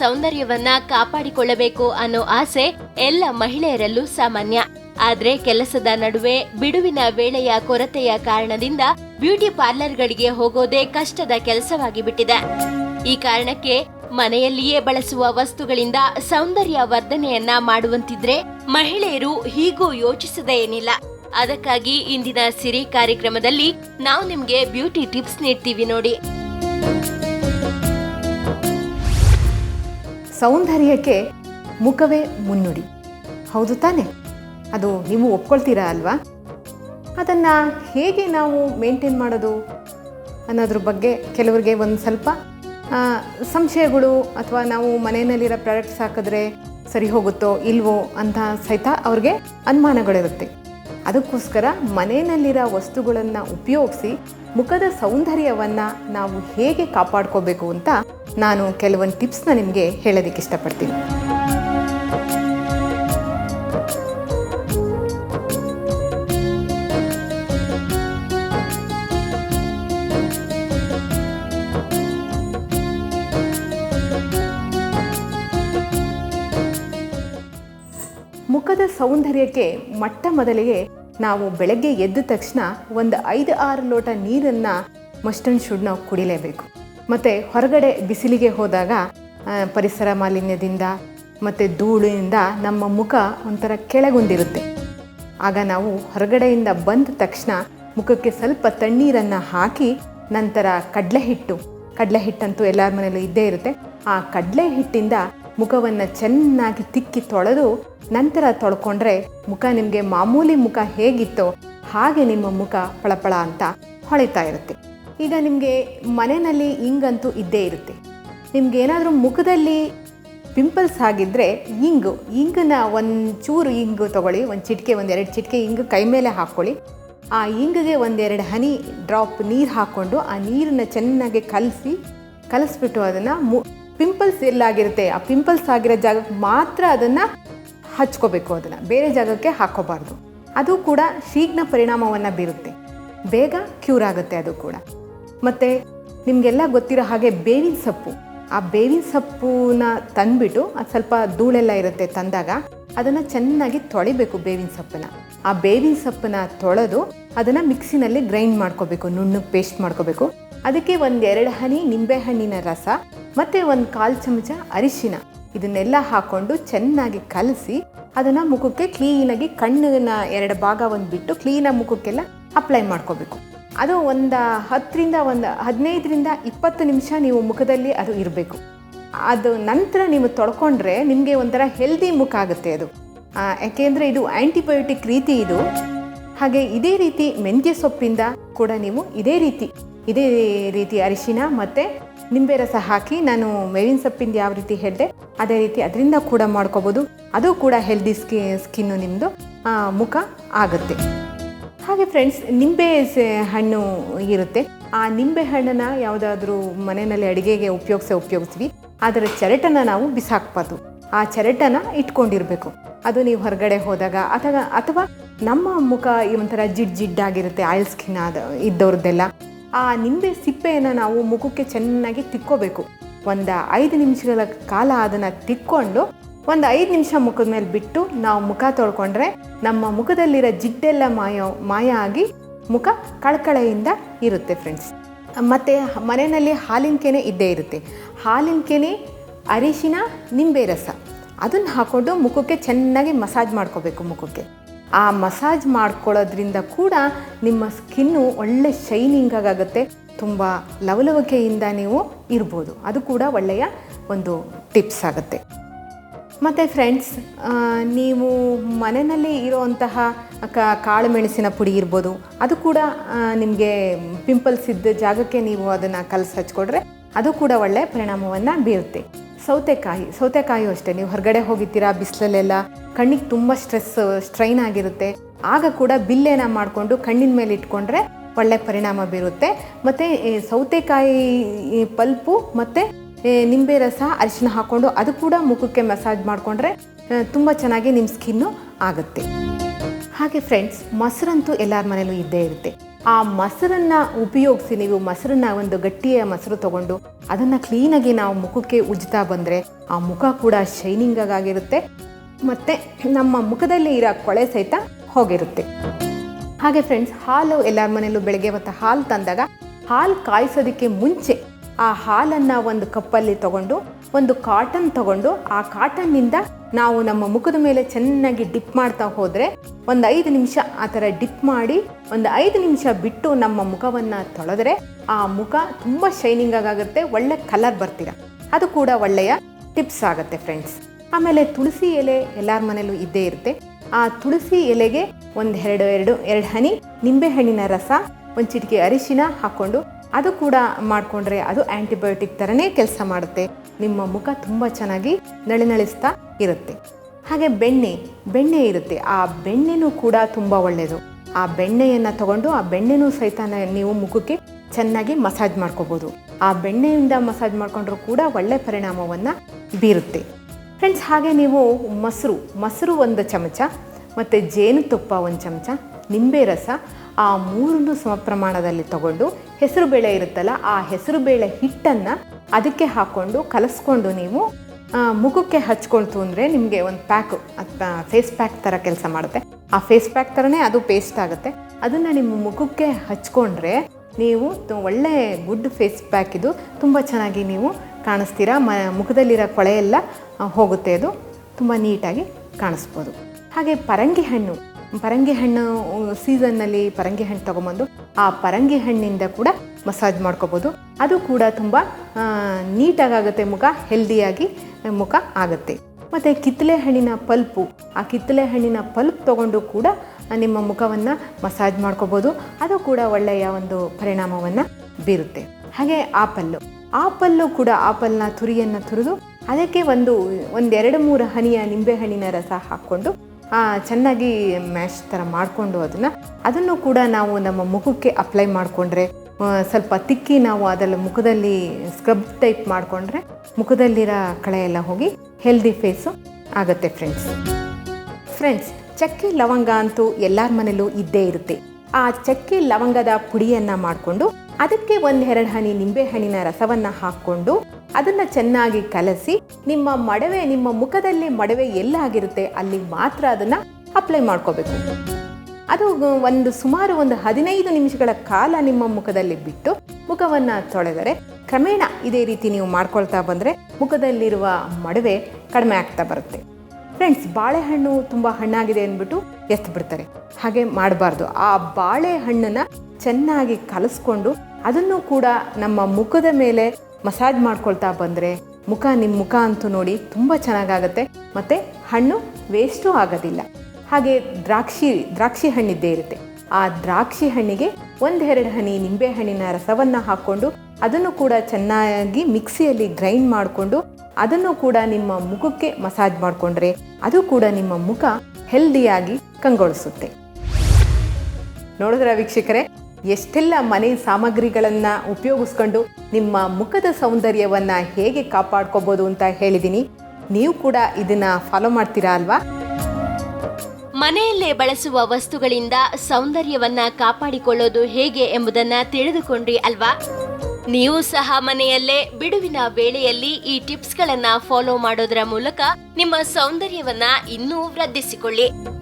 ಸೌಂದರ್ಯವನ್ನ ಕಾಪಾಡಿಕೊಳ್ಳಬೇಕು ಅನ್ನೋ ಆಸೆ ಎಲ್ಲ ಮಹಿಳೆಯರಲ್ಲೂ ಸಾಮಾನ್ಯ. ಆದ್ರೆ ಕೆಲಸದ ನಡುವೆ ಬಿಡುವಿನ ವೇಳೆಯ ಕೊರತೆಯ ಕಾರಣದಿಂದ ಬ್ಯೂಟಿ ಪಾರ್ಲರ್ಗಳಿಗೆ ಹೋಗೋದೇ ಕಷ್ಟದ ಕೆಲಸವಾಗಿ ಬಿಟ್ಟಿದೆ. ಈ ಕಾರಣಕ್ಕೆ ಮನೆಯಲ್ಲಿಯೇ ಬಳಸುವ ವಸ್ತುಗಳಿಂದ ಸೌಂದರ್ಯ ವರ್ಧನೆಯನ್ನ ಮಾಡುವಂತಿದ್ರೆ ಮಹಿಳೆಯರು ಹೀಗೂ ಯೋಚಿಸದೇ ಏನಿಲ್ಲ. ಅದಕ್ಕಾಗಿ ಇಂದಿನ ಸಿರಿ ಕಾರ್ಯಕ್ರಮದಲ್ಲಿ ನಾವು ನಿಮ್ಗೆ ಬ್ಯೂಟಿ ಟಿಪ್ಸ್ ನೀಡ್ತೀವಿ ನೋಡಿ. ಸೌಂದರ್ಯಕ್ಕೆ ಮುಖವೇ ಮುನ್ನುಡಿ. ಹೌದು ತಾನೆ? ಅದು ನೀವು ಒಪ್ಕೊಳ್ತೀರಾ ಅಲ್ವಾ? ಅದನ್ನು ಹೇಗೆ ನಾವು ಮೇಂಟೈನ್ ಮಾಡೋದು? ಅನ್ನೋದ್ರ ಬಗ್ಗೆ ಕೆಲವರಿಗೆ ಒಂದು ಸ್ವಲ್ಪ ಸಂಶಯಗಳು ಅಥವಾ ನಾವು ಮನೆಯಲ್ಲಿರೋ ಪ್ರಾಡಕ್ಟ್ಸ್ ಹಾಕಿದ್ರೆ ಸರಿ ಹೋಗುತ್ತೋ ಇಲ್ವೋ ಅಂತ ಸಹಿತ ಅವ್ರಿಗೆ ಅನುಮಾನಗಳಿರುತ್ತೆ. ಅದಕ್ಕೋಸ್ಕರ ಮನೆಯಲ್ಲಿರೋ ವಸ್ತುಗಳನ್ನು ಉಪಯೋಗಿಸಿ ಮುಖದ ಸೌಂದರ್ಯವನ್ನು ನಾವು ಹೇಗೆ ಕಾಪಾಡ್ಕೋಬೇಕು ಅಂತ ನಾನು ಕೆಲವೊಂದು ಟಿಪ್ಸ್ನ ನಿಮಗೆ ಹೇಳೋದಕ್ಕೆ ಇಷ್ಟಪಡ್ತೀನಿ. ಮುಖದ ಸೌಂದರ್ಯಕ್ಕೆ ಮೊಟ್ಟ ಮೊದಲಿಗೆ ನಾವು ಬೆಳಗ್ಗೆ ಎದ್ದ ತಕ್ಷಣ ಒಂದು ಐದು ಆರು ಲೋಟ ನೀರನ್ನು ಮಸ್ಟ್ ಶುಡ್ ನಾವು ಕುಡಿಲೇಬೇಕು. ಮತ್ತು ಹೊರಗಡೆ ಬಿಸಿಲಿಗೆ ಹೋದಾಗ ಪರಿಸರ ಮಾಲಿನ್ಯದಿಂದ ಮತ್ತು ಧೂಳಿನಿಂದ ನಮ್ಮ ಮುಖ ಒಂಥರ ಕೆಳಗೊಂದಿರುತ್ತೆ. ಆಗ ನಾವು ಹೊರಗಡೆಯಿಂದ ಬಂದ ತಕ್ಷಣ ಮುಖಕ್ಕೆ ಸ್ವಲ್ಪ ತಣ್ಣೀರನ್ನು ಹಾಕಿ ನಂತರ ಕಡಲೆ ಹಿಟ್ಟು ಕಡಲೆ ಹಿಟ್ಟಂತೂ ಎಲ್ಲರ ಮನೆಯಲ್ಲೂ ಇದ್ದೇ ಇರುತ್ತೆ. ಆ ಕಡಲೆ ಹಿಟ್ಟಿಂದ ಮುಖವನ್ನು ಚೆನ್ನಾಗಿ ತಿಕ್ಕಿ ತೊಳೆದು ನಂತರ ತೊಳ್ಕೊಂಡ್ರೆ ಮುಖ ನಿಮಗೆ ಮಾಮೂಲಿ ಮುಖ ಹೇಗಿತ್ತೋ ಹಾಗೆ ನಿಮ್ಮ ಮುಖ ಪಳಪಳ ಅಂತ ಹೊಳಿತಾ ಇರುತ್ತೆ. ಈಗ ನಿಮಗೆ ಮನೆಯಲ್ಲಿ ಇಂಗಂತೂ ಇದ್ದೇ ಇರುತ್ತೆ. ನಿಮ್ಗೆ ಏನಾದರೂ ಮುಖದಲ್ಲಿ ಪಿಂಪಲ್ಸ್ ಆಗಿದ್ದರೆ ಇಂಗು, ಇಂಗನ್ನ ಒಂಚೂರು ಇಂಗು ತಗೊಳ್ಳಿ, ಒಂದು ಚಿಟಿಕೆ ಒಂದೆರಡು ಚಿಟಿಕೆ ಇಂಗು ಕೈ ಮೇಲೆ ಹಾಕ್ಕೊಳ್ಳಿ ಆ ಇಂಗಿಗೆ ಒಂದೆರಡು ಹನಿ ಡ್ರಾಪ್ ನೀರು ಹಾಕ್ಕೊಂಡು ಆ ನೀರನ್ನು ಚೆನ್ನಾಗಿ ಕಲಸಿ, ಕಲಿಸ್ಬಿಟ್ಟು ಅದನ್ನು ಮು ಪಿಂಪಲ್ಸ್ ಎಲ್ಲಾಗಿರುತ್ತೆ ಆ ಪಿಂಪಲ್ಸ್ ಆಗಿರೋ ಜಾಗಕ್ಕೆ ಮಾತ್ರ ಅದನ್ನು ಹಚ್ಕೋಬೇಕು ಅದನ್ನು. ಬೇರೆ ಜಾಗಕ್ಕೆ ಹಾಕೋಬಾರ್ದು. ಅದು ಕೂಡ ಶೀಘ್ರ ಪರಿಣಾಮವನ್ನು ಬೀರುತ್ತೆ. ಬೇಗ ಕ್ಯೂರ್ ಆಗುತ್ತೆ ಅದು ಕೂಡ. ಮತ್ತು ನಿಮಗೆಲ್ಲ ಗೊತ್ತಿರೋ ಹಾಗೆ ಬೇವಿನ ಸೊಪ್ಪು. ಆ ಬೇವಿನ ಸೊಪ್ಪನ್ನ ತಂದ್ಬಿಟ್ಟು ಅದು ಸ್ವಲ್ಪ ಧೂಳೆಲ್ಲ ಇರುತ್ತೆ ತಂದಾಗ ಅದನ್ನು ಚೆನ್ನಾಗಿ ತೊಳಿಬೇಕು ಬೇವಿನ ಸೊಪ್ಪನ್ನ. ಆ ಬೇವಿನ ಸೊಪ್ಪನ್ನ ತೊಳೆದು ಅದನ್ನು ಮಿಕ್ಸಿನಲ್ಲಿ ಗ್ರೈಂಡ್ ಮಾಡ್ಕೋಬೇಕು, ನುಣ್ಣಗೆ ಪೇಸ್ಟ್ ಮಾಡ್ಕೋಬೇಕು. ಅದಕ್ಕೆ ಒಂದೆರಡು ಹನಿ ನಿಂಬೆಹಣ್ಣಿನ ರಸ ಮತ್ತು ಒಂದು ಕಾಲು ಚಮಚ ಅರಿಶಿನ. ಇದನ್ನೆಲ್ಲ ಹಾಕ್ಕೊಂಡು ಚೆನ್ನಾಗಿ ಕಲಸಿ ಅದನ್ನು ಮುಖಕ್ಕೆ ಕ್ಲೀನಾಗಿ ಕಣ್ಣಿನ ಎರಡು ಭಾಗ ಒಂದು ಬಿಟ್ಟು ಕ್ಲೀನಾಗಿ ಮುಖಕ್ಕೆಲ್ಲ ಅಪ್ಲೈ ಮಾಡ್ಕೋಬೇಕು. ಅದು ಒಂದು ಹತ್ತರಿಂದ ಒಂದು ಹದಿನೈದರಿಂದ ಇಪ್ಪತ್ತು ನಿಮಿಷ ನೀವು ಮುಖದಲ್ಲಿ ಅದು ಇರಬೇಕು. ಅದು ನಂತರ ನೀವು ತೊಳ್ಕೊಂಡ್ರೆ ನಿಮಗೆ ಒಂಥರ ಹೆಲ್ದಿ ಮುಖ ಆಗುತ್ತೆ ಅದು. ಯಾಕೆಂದರೆ ಇದು ಆ್ಯಂಟಿಬಯೋಟಿಕ್ ರೀತಿ ಇದು. ಹಾಗೆ ಇದೇ ರೀತಿ ಮೆಂತ್ಯ ಸೊಪ್ಪಿಂದ ಕೂಡ ನೀವು ಇದೇ ರೀತಿ ಇದೇ ರೀತಿ ಅರಿಶಿನ ಮತ್ತು ನಿಂಬೆ ರಸ ಹಾಕಿ ನಾನು ಮೇವಿನ ಸೊಪ್ಪಿಂದ ಯಾವ ರೀತಿ ಹೇಳಿದೆ, ಅದೇ ರೀತಿ ಅದರಿಂದ ಕೂಡ ಮಾಡ್ಕೋಬೋದು. ಅದು ಕೂಡ ಹೆಲ್ದಿ ಸ್ಕಿ ಸ್ಕಿನ್ನು ನಿಮ್ಮದು ಮುಖ ಆಗುತ್ತೆ. ಹಾಗೆ ಫ್ರೆಂಡ್ಸ್ ನಿಂಬೆ ಹಣ್ಣು ಇರುತ್ತೆ. ಆ ನಿಂಬೆ ಹಣ್ಣನ್ನು ಯಾವುದಾದ್ರೂ ಮನೆಯಲ್ಲಿ ಅಡುಗೆಗೆ ಉಪಯೋಗಿಸೇ ಉಪಯೋಗಿಸ್ತೀವಿ ಅದರ ಚರಟನ ನಾವು ಬಿಸಾಕ್ಬಾರ್ದು. ಆ ಚರಟನ ಇಟ್ಕೊಂಡಿರಬೇಕು. ಅದು ನೀವು ಹೊರಗಡೆ ಹೋದಾಗ ಅಥವಾ ಅಥವಾ ನಮ್ಮ ಮುಖ ಈ ಒಂಥರ ಜಿಡ್ ಜಿಡ್ಡಾಗಿರುತ್ತೆ ಆಯಿಲ್ ಸ್ಕಿನ್ ಆದ, ಇದ್ದವ್ರದ್ದೆಲ್ಲ. ಆ ನಿಂಬೆ ಸಿಪ್ಪೆಯನ್ನು ನಾವು ಮುಖಕ್ಕೆ ಚೆನ್ನಾಗಿ ತಿಕ್ಕೋಬೇಕು. ಒಂದು ಐದು ನಿಮಿಷಗಳ ಕಾಲ ಅದನ್ನು ತಿಕ್ಕೊಂಡು ಒಂದು ಐದು ನಿಮಿಷ ಮುಖದ ಮೇಲೆ ಬಿಟ್ಟು ನಾವು ಮುಖ ತೊಳ್ಕೊಂಡ್ರೆ ನಮ್ಮ ಮುಖದಲ್ಲಿರೋ ಜಿಡ್ಡೆಲ್ಲ ಮಾಯ ಮಾಯ ಆಗಿ ಮುಖ ಕಳಕಳೆಯಿಂದ ಇರುತ್ತೆ ಫ್ರೆಂಡ್ಸ್ ಮತ್ತು ಮನೆಯಲ್ಲಿ ಹಾಲಿನ ಕೆನೆ ಇದ್ದೇ ಇರುತ್ತೆ. ಹಾಲಿನ ಕೆನೆ ಅರಿಶಿನ, ನಿಂಬೆ ರಸ. ಅದನ್ನು ಹಾಕ್ಕೊಂಡು ಮುಖಕ್ಕೆ ಚೆನ್ನಾಗಿ ಮಸಾಜ್ ಮಾಡ್ಕೋಬೇಕು ಮುಖಕ್ಕೆ. ಆ ಮಸಾಜ್ ಮಾಡ್ಕೊಳ್ಳೋದ್ರಿಂದ ಕೂಡ ನಿಮ್ಮ ಸ್ಕಿನ್ನು ಒಳ್ಳೆ ಶೈನಿಂಗ್ ಆಗುತ್ತೆ ತುಂಬ ಲವಲವಿಕೆಯಿಂದ ನೀವು ಇರ್ಬೋದು. ಅದು ಕೂಡ ಒಳ್ಳೆಯ ಒಂದು ಟಿಪ್ಸ್ ಆಗುತ್ತೆ. ಮತ್ತು ಫ್ರೆಂಡ್ಸ್ ನೀವು ಮನೆಯಲ್ಲಿ ಇರೋವಂತಹ ಕ, ಕಾಳು ಮೆಣಸಿನ ಪುಡಿ ಇರ್ಬೋದು, ಅದು ಕೂಡ ನಿಮಗೆ ಪಿಂಪಲ್ಸ್ ಇದ್ದ ಜಾಗಕ್ಕೆ ನೀವು ಅದನ್ನು ಕಲಸಿ ಹಚ್ಕೊಡ್ರೆ ಅದು ಕೂಡ ಒಳ್ಳೆಯ ಪರಿಣಾಮವನ್ನು ಬೀರುತ್ತೆ. ಸೌತೆಕಾಯಿ ಸೌತೆಕಾಯಿ ಅಷ್ಟೇ, ನೀವು ಹೊರಗಡೆ ಹೋಗಿರ್ತೀರಾ ಬಿಸಿಲಲ್ಲೆಲ್ಲ ಕಣ್ಣಿಗೆ ತುಂಬ ಸ್ಟ್ರೆಸ್ ಸ್ಟ್ರೈನ್ ಆಗಿರುತ್ತೆ, ಆಗ ಕೂಡ ಬಿಲ್ಲೇನ ಮಾಡಿಕೊಂಡು ಕಣ್ಣಿನ ಮೇಲೆ ಇಟ್ಕೊಂಡ್ರೆ ಒಳ್ಳೆ ಪರಿಣಾಮ ಬೀರುತ್ತೆ. ಮತ್ತು ಸೌತೆಕಾಯಿ ಪಲ್ಪು ಮತ್ತು ನಿಂಬೆ ರಸ ಅರಿಶಿನ ಹಾಕ್ಕೊಂಡು ಅದು ಕೂಡ ಮುಖಕ್ಕೆ ಮಸಾಜ್ ಮಾಡಿಕೊಂಡ್ರೆ ತುಂಬ ಚೆನ್ನಾಗಿ ನಿಮ್ಮ ಸ್ಕಿನ್ನು ಆಗುತ್ತೆ. ಹಾಗೆ ಫ್ರೆಂಡ್ಸ್ ಮೊಸರಂತೂ ಎಲ್ಲರ ಮನೇಲೂ ಇದ್ದೇ ಇರುತ್ತೆ. ಆ ಮೊಸರನ್ನು ಉಪಯೋಗಿಸಿ ನೀವು ಮೊಸರನ್ನ ಒಂದು ಗಟ್ಟಿಯ ಮೊಸರು ತಗೊಂಡು ಅದನ್ನು ಕ್ಲೀನಾಗಿ ನಾವು ಮುಖಕ್ಕೆ ಉಜ್ತಾ ಬಂದರೆ ಆ ಮುಖ ಕೂಡ ಶೈನಿಂಗ್ ಆಗಿರುತ್ತೆ ಮತ್ತು ನಮ್ಮ ಮುಖದಲ್ಲಿ ಇರೋ ಕೊಳೆ ಸಹಿತ ಹೋಗಿರುತ್ತೆ. ಹಾಗೆ ಫ್ರೆಂಡ್ಸ್ ಹಾಲು ಎಲ್ಲರ ಮನೆಯಲ್ಲೂ ಬೆಳಗ್ಗೆ ಮತ್ತು ಹಾಲು ತಂದಾಗ ಹಾಲು ಕಾಯಿಸೋದಕ್ಕೆ ಮುಂಚೆ ಆ ಹಾಲನ್ನು ಒಂದು ಕಪ್ಪಲ್ಲಿ ತಗೊಂಡು, ಒಂದು ಕಾಟನ್ ತಗೊಂಡು, ಆ ಕಾಟನ್ನಿಂದ ನಾವು ನಮ್ಮ ಮುಖದ ಮೇಲೆ ಚೆನ್ನಾಗಿ ಡಿಪ್ ಮಾಡ್ತಾ ಹೋದರೆ ಒಂದು ಐದು ನಿಮಿಷ ಆ ಥರ ಡಿಪ್ ಮಾಡಿ, ಒಂದು ಐದು ನಿಮಿಷ ಬಿಟ್ಟು ನಮ್ಮ ಮುಖವನ್ನು ತೊಳೆದ್ರೆ ಆ ಮುಖ ತುಂಬ ಶೈನಿಂಗ್ ಆಗುತ್ತೆ ಒಳ್ಳೆ ಕಲರ್ ಬರ್ತೀರ. ಅದು ಕೂಡ ಒಳ್ಳೆಯ ಟಿಪ್ಸ್ ಆಗುತ್ತೆ ಫ್ರೆಂಡ್ಸ್ ಆಮೇಲೆ ತುಳಸಿ ಎಲೆ ಎಲ್ಲರ ಮನೇಲೂ ಇದ್ದೇ ಇರುತ್ತೆ. ಆ ತುಳಸಿ ಎಲೆಗೆ ಒಂದು ಎರಡು ಎರಡು ಎರಡು ಹನಿ, ನಿಂಬೆಹಣ್ಣಿನ ರಸ, ಒಂದು ಚಿಟಿಕೆ ಅರಿಶಿನ ಹಾಕ್ಕೊಂಡು ಅದು ಕೂಡ ಮಾಡಿಕೊಂಡ್ರೆ ಅದು ಆ್ಯಂಟಿಬಯೋಟಿಕ್ ಥರನೇ ಕೆಲಸ ಮಾಡುತ್ತೆ. ನಿಮ್ಮ ಮುಖ ತುಂಬ ಚೆನ್ನಾಗಿ ನಳಿನಳಿಸ್ತಾ ಇರುತ್ತೆ. ಹಾಗೆ ಬೆಣ್ಣೆ ಬೆಣ್ಣೆ ಇರುತ್ತೆ. ಆ ಬೆಣ್ಣೆನೂ ಕೂಡ ತುಂಬ ಒಳ್ಳೆಯದು ಆ ಬೆಣ್ಣೆಯನ್ನು ತಗೊಂಡು ಆ ಬೆಣ್ಣೆನೂ ಸಹಿತ ನೀವು ಮುಖಕ್ಕೆ ಚೆನ್ನಾಗಿ ಮಸಾಜ್ ಮಾಡ್ಕೋಬೋದು. ಆ ಬೆಣ್ಣೆಯಿಂದ ಮಸಾಜ್ ಮಾಡಿಕೊಂಡ್ರೂ ಕೂಡ ಒಳ್ಳೆ ಪರಿಣಾಮವನ್ನು ಬೀರುತ್ತೆ. ಫ್ರೆಂಡ್ಸ್ ಹಾಗೆ ನೀವು ಮೊಸರು ಮೊಸರು ಒಂದು ಚಮಚ, ಮತ್ತು ಜೇನುತುಪ್ಪ ಒಂದು ಚಮಚ ನಿಂಬೆ ರಸ ಆ ಮೂರನ್ನು ಸಮ ಪ್ರಮಾಣದಲ್ಲಿ ತಗೊಂಡು ಹೆಸರು ಬೇಳೆ ಇರುತ್ತಲ್ಲ ಆ ಹೆಸರು ಬೇಳೆ ಹಿಟ್ಟನ್ನು ಅದಕ್ಕೆ ಹಾಕ್ಕೊಂಡು ಕಲಸ್ಕೊಂಡು ನೀವು ಮುಖಕ್ಕೆ ಹಚ್ಕೊಳ್ತು ಅಂದರೆ ನಿಮಗೆ ಒಂದು ಪ್ಯಾಕು ಫೇಸ್ ಪ್ಯಾಕ್ ಥರ ಕೆಲಸ ಮಾಡುತ್ತೆ. ಆ ಫೇಸ್ ಪ್ಯಾಕ್ ಥರನೇ ಅದು ಪೇಸ್ಟ್ ಆಗುತ್ತೆ. ಅದನ್ನು ನಿಮ್ಮ ಮುಖಕ್ಕೆ ಹಚ್ಕೊಂಡ್ರೆ ನೀವು ಒಳ್ಳೆ ಗುಡ್ ಫೇಸ್ ಪ್ಯಾಕ್ ಇದು. ತುಂಬ ಚೆನ್ನಾಗಿ ನೀವು ಕಾಣಿಸ್ತೀರಾ. ಮ, ಮುಖದಲ್ಲಿರೋ ಕೊಳೆಯೆಲ್ಲ ಹೋಗುತ್ತೆ. ಅದು ತುಂಬ ನೀಟಾಗಿ ಕಾಣಿಸ್ಬೋದು. ಹಾಗೆ ಪರಂಗಿ ಹಣ್ಣು. ಪರಂಗಿ ಹಣ್ಣು ಸೀಸನ್ನಲ್ಲಿ ಪರಂಗಿ ಹಣ್ಣು ತೊಗೊಂಬಂದು ಆ ಪರಂಗಿ ಹಣ್ಣಿಂದ ಕೂಡ ಮಸಾಜ್ ಮಾಡ್ಕೋಬೋದು. ಅದು ಕೂಡ ತುಂಬ ನೀಟಾಗುತ್ತೆ ಮುಖ ಹೆಲ್ದಿಯಾಗಿ ಮುಖ ಆಗುತ್ತೆ. ಮತ್ತು ಕಿತ್ತಳೆ ಹಣ್ಣಿನ ಪಲ್ಪು, ಆ ಕಿತ್ತಳೆ ಹಣ್ಣಿನ ಪಲ್ಪ್ ತೊಗೊಂಡು ಕೂಡ ನಿಮ್ಮ ಮುಖವನ್ನು ಮಸಾಜ್ ಮಾಡ್ಕೋಬೋದು. ಅದು ಕೂಡ ಒಳ್ಳೆಯ ಒಂದು ಪರಿಣಾಮವನ್ನು ಬೀರುತ್ತೆ. ಹಾಗೆ ಆಪಲ್ಲು. ಆಪಲ್ಲು ಕೂಡ ಆಪಲ್ನ ತುರಿಯನ್ನು ತುರಿದು ಅದಕ್ಕೆ ಒಂದು, ಒಂದೆರಡು ಮೂರು ಹನಿಯ ನಿಂಬೆಹಣ್ಣಿನ ರಸ ಹಾಕ್ಕೊಂಡು ಚೆನ್ನಾಗಿ ಮ್ಯಾಶ್ ಥರ ಮಾಡಿಕೊಂಡು ಅದನ್ನು ಅದನ್ನು ಕೂಡ ನಾವು ನಮ್ಮ ಮುಖಕ್ಕೆ ಅಪ್ಲೈ ಮಾಡಿಕೊಂಡ್ರೆ ಸ್ವಲ್ಪ ತಿಕ್ಕಿ ನಾವು ಅದರಲ್ಲಿ ಮುಖದಲ್ಲಿ ಸ್ಕ್ರಬ್ ಟೈಪ್ ಮಾಡಿಕೊಂಡ್ರೆ ಮುಖದಲ್ಲಿರೋ ಕಳೆ ಎಲ್ಲ ಹೋಗಿ ಹೆಲ್ದಿ ಫೇಸು ಆಗುತ್ತೆ ಫ್ರೆಂಡ್ಸ್ ಫ್ರೆಂಡ್ಸ್ ಚಕ್ಕೆ ಲವಂಗ ಅಂತೂ ಎಲ್ಲರ ಮನೇಲೂ ಇದ್ದೇ ಇರುತ್ತೆ. ಆ ಚಕ್ಕೆ ಲವಂಗದ ಪುಡಿಯನ್ನು ಮಾಡಿಕೊಂಡು ಅದಕ್ಕೆ ಒಂದೆರಡು ಹನಿ ನಿಂಬೆಹಣ್ಣಿನ ರಸವನ್ನು ಹಾಕ್ಕೊಂಡು ಅದನ್ನು ಚೆನ್ನಾಗಿ ಕಲಸಿ ನಿಮ್ಮ ಮಡವೆ, ನಿಮ್ಮ ಮುಖದಲ್ಲಿ ಮಡವೆ ಎಲ್ಲಾಗಿರುತ್ತೆ ಅಲ್ಲಿ ಮಾತ್ರ ಅದನ್ನು ಅಪ್ಲೈ ಮಾಡ್ಕೋಬೇಕು. ಅದು ಒಂದು ಸುಮಾರು ಒಂದು ಹದಿನೈದು ನಿಮಿಷಗಳ ಕಾಲ ನಿಮ್ಮ ಮುಖದಲ್ಲಿ ಬಿಟ್ಟು ಮುಖವನ್ನು ತೊಳೆದರೆ ಕ್ರಮೇಣ ಇದೇ ರೀತಿ ನೀವು ಮಾಡ್ಕೊಳ್ತಾ ಬಂದರೆ ಮುಖದಲ್ಲಿರುವ ಮಡವೆ ಕಡಿಮೆ ಆಗ್ತಾ ಬರುತ್ತೆ. ಫ್ರೆಂಡ್ಸ್ ಬಾಳೆಹಣ್ಣು ತುಂಬ ಹಣ್ಣಾಗಿದೆ ಅಂದ್ಬಿಟ್ಟು ಎತ್ತು ಬಿಡ್ತಾರೆ. ಹಾಗೆ ಮಾಡಬಾರ್ದು. ಆ ಬಾಳೆಹಣ್ಣನ್ನು ಚೆನ್ನಾಗಿ ಕಲಸ್ಕೊಂಡು ಅದನ್ನು ಕೂಡ ನಮ್ಮ ಮುಖದ ಮೇಲೆ ಮಸಾಜ್ ಮಾಡ್ಕೊಳ್ತಾ ಬಂದರೆ ಮುಖ ನಿಮ್ಮ ಮುಖ ಅಂತೂ ನೋಡಿ ತುಂಬ ಚೆನ್ನಾಗಾಗತ್ತೆ. ಮತ್ತು ಹಣ್ಣು ವೇಸ್ಟೂ ಆಗೋದಿಲ್ಲ. ಹಾಗೆ ದ್ರಾಕ್ಷಿ ದ್ರಾಕ್ಷಿ ಹಣ್ಣಿದ್ದೇ ಇರುತ್ತೆ. ಆ ದ್ರಾಕ್ಷಿ ಹಣ್ಣಿಗೆ ಒಂದೆರಡು ಹನಿ ನಿಂಬೆಹಣ್ಣಿನ ರಸವನ್ನು ಹಾಕ್ಕೊಂಡು ಅದನ್ನು ಕೂಡ ಚೆನ್ನಾಗಿ ಮಿಕ್ಸಿಯಲ್ಲಿ ಗ್ರೈಂಡ್ ಮಾಡಿಕೊಂಡು ಅದನ್ನು ಕೂಡ ನಿಮ್ಮ ಮುಖಕ್ಕೆ ಮಸಾಜ್ ಮಾಡಿಕೊಂಡ್ರೆ ಅದು ಕೂಡ ನಿಮ್ಮ ಮುಖ ಹೆಲ್ದಿಯಾಗಿ ಕಂಗೊಳಿಸುತ್ತೆ. ನೋಡಿದ್ರ ವೀಕ್ಷಕರೇ? ಎಷ್ಟೆಲ್ಲ ಮನೆ ಸಾಮಗ್ರಿಗಳನ್ನು ಉಪಯೋಗಿಸ್ಕೊಂಡು ನಿಮ್ಮ ಮುಖದ ಸೌಂದರ್ಯವನ್ನು ಹೇಗೆ ಕಾಪಾಡ್ಕೋಬೋದು ಅಂತ ಹೇಳಿದ್ದೀನಿ ನೀವು ಕೂಡ ಇದನ್ನ ಫಾಲೋ ಮಾಡ್ತೀರಾ ಅಲ್ವಾ? ಮನೆಯಲ್ಲೇ ಬಳಸುವ ವಸ್ತುಗಳಿಂದ ಸೌಂದರ್ಯವನ್ನ ಕಾಪಾಡಿಕೊಳ್ಳೋದು ಹೇಗೆ ಎಂಬುದನ್ನ ತಿಳಿದುಕೊಂಡ್ರಿ ಅಲ್ವಾ? ನೀವು ಸಹ ಮನೆಯಲ್ಲೇ ಬಿಡುವಿನ ವೇಳೆಯಲ್ಲಿ ಈ ಟಿಪ್ಸ್ಗಳನ್ನ ಫಾಲೋ ಮಾಡೋದರ ಮೂಲಕ ನಿಮ್ಮ ಸೌಂದರ್ಯವನ್ನ ಇನ್ನೂ ವೃದ್ಧಿಸಿಕೊಳ್ಳಿ.